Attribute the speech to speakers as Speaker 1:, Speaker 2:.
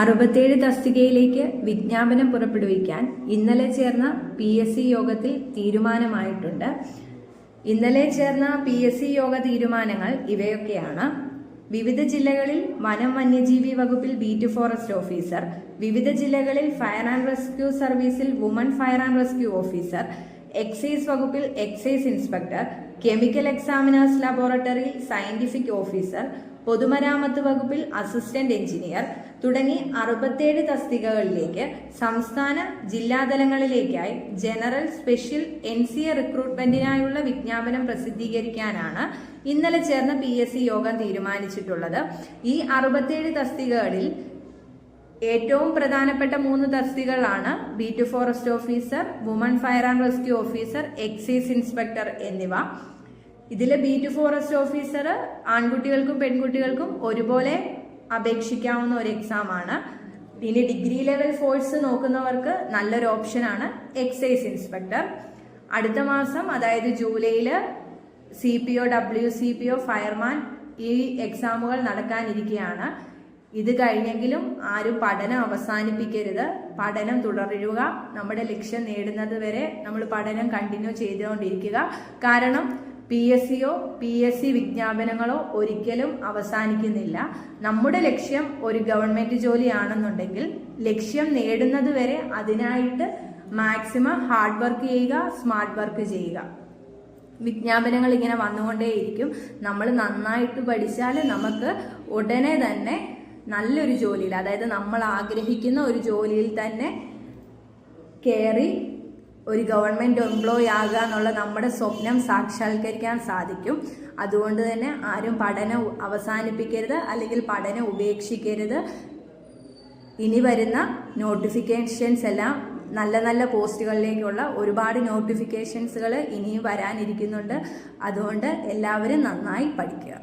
Speaker 1: അറുപത്തേഴ് തസ്തികയിലേക്ക് വിജ്ഞാപനം പുറപ്പെടുവിക്കാൻ ഇന്നലെ ചേർന്ന പി എസ് സി യോഗത്തിൽ തീരുമാനമായിട്ടുണ്ട്. ഇന്നലെ ചേർന്ന പി എസ് സി യോഗ തീരുമാനങ്ങൾ ഇവയൊക്കെയാണ്. വിവിധ ജില്ലകളിൽ വനം വന്യജീവി വകുപ്പിൽ ബീറ്റ് ഫോറസ്റ്റ് ഓഫീസർ വിവിധ ജില്ലകളിൽ ഫയർ ആൻഡ് റെസ്ക്യൂ സർവീസിൽ woman fire and rescue officer excise വകുപ്പിൽ എക്സൈസ് ഇൻസ്പെക്ടർ കെമിക്കൽ എക്സാമിനേഴ്സ് ലബോറട്ടറിയിൽ സയന്റിഫിക് ഓഫീസർ പൊതുമരാമത്ത് വകുപ്പിൽ അസിസ്റ്റന്റ് എഞ്ചിനീയർ തുടങ്ങി അറുപത്തേഴ് തസ്തികകളിലേക്ക് സംസ്ഥാന ജില്ലാതലങ്ങളിലേക്കായി general special N C A റിക്രൂട്ട്മെന്റിനായുള്ള വിജ്ഞാപനം പ്രസിദ്ധീകരിക്കാനാണ് ഇന്നലെ ചേർന്ന പി എസ് സി യോഗം തീരുമാനിച്ചിട്ടുള്ളത്. ഈ അറുപത്തേഴ് തസ്തികകളിൽ ഏറ്റവും പ്രധാനപ്പെട്ട മൂന്ന് തസ്തികകളാണ് beat forest officer woman fire and rescue officer excise inspector എന്നിവ. ഇതിലെ ബീറ്റ് ഫോറസ്റ്റ് ഓഫീസർ ആൺകുട്ടികൾക്കും പെൺകുട്ടികൾക്കും ഒരുപോലെ അപേക്ഷിക്കാവുന്ന ഒരു എക്സാം ആണ്. ഇനി ഡിഗ്രി ലെവൽ ഫോഴ്സ് നോക്കുന്നവർക്ക് നല്ലൊരു ഓപ്ഷനാണ് എക്സൈസ് ഇൻസ്പെക്ടർ അടുത്ത മാസം അതായത് ജൂലൈയിൽ C P O W C P O fireman ഈ എക്സാമുകൾ നടക്കാനിരിക്കുകയാണ് ഇത് കഴിഞ്ഞെങ്കിലും ആരും പഠനം അവസാനിപ്പിക്കരുത്. പഠനം തുടരുക. നമ്മുടെ ലക്ഷ്യം നേടുന്നത് വരെ നമ്മൾ പഠനം കണ്ടിന്യൂ ചെയ്തുകൊണ്ടിരിക്കുക. കാരണം പി എസ് സിയോ പി എസ് സി വിജ്ഞാപനങ്ങളോ ഒരിക്കലും അവസാനിക്കുന്നില്ല. നമ്മുടെ ലക്ഷ്യം ഒരു ഗവൺമെന്റ് ജോലിയാണെന്നുണ്ടെങ്കിൽ ലക്ഷ്യം നേടുന്നത് വരെ അതിനായിട്ട് മാക്സിമം ഹാർഡ് വർക്ക് ചെയ്യുക സ്മാർട്ട് വർക്ക് ചെയ്യുക. വിജ്ഞാപനങ്ങൾ ഇങ്ങനെ വന്നുകൊണ്ടേയിരിക്കും. നമ്മൾ നന്നായിട്ട് പഠിച്ചാൽ നമുക്ക് ഉടനെ തന്നെ നല്ലൊരു ജോലിയിൽ അതായത് നമ്മൾ ആഗ്രഹിക്കുന്ന ഒരു ജോലിയിൽ തന്നെ കയറി ഒരു ഗവൺമെന്റ് എംപ്ലോയി ആകുക എന്നുള്ള നമ്മുടെ സ്വപ്നം സാക്ഷാത്കരിക്കാൻ സാധിക്കും. അതുകൊണ്ട് തന്നെ ആരും പഠനം അവസാനിപ്പിക്കരുത് അല്ലെങ്കിൽ പഠനം ഉപേക്ഷിക്കരുത്. ഇനി വരുന്ന നോട്ടിഫിക്കേഷൻസ് എല്ലാം നല്ല നല്ല പോസ്റ്റുകളിലേക്കുള്ള ഒരുപാട് നോട്ടിഫിക്കേഷൻസുകൾ ഇനിയും വരാനിരിക്കുന്നുണ്ട്. അതുകൊണ്ട് എല്ലാവരും നന്നായി പഠിക്കുക.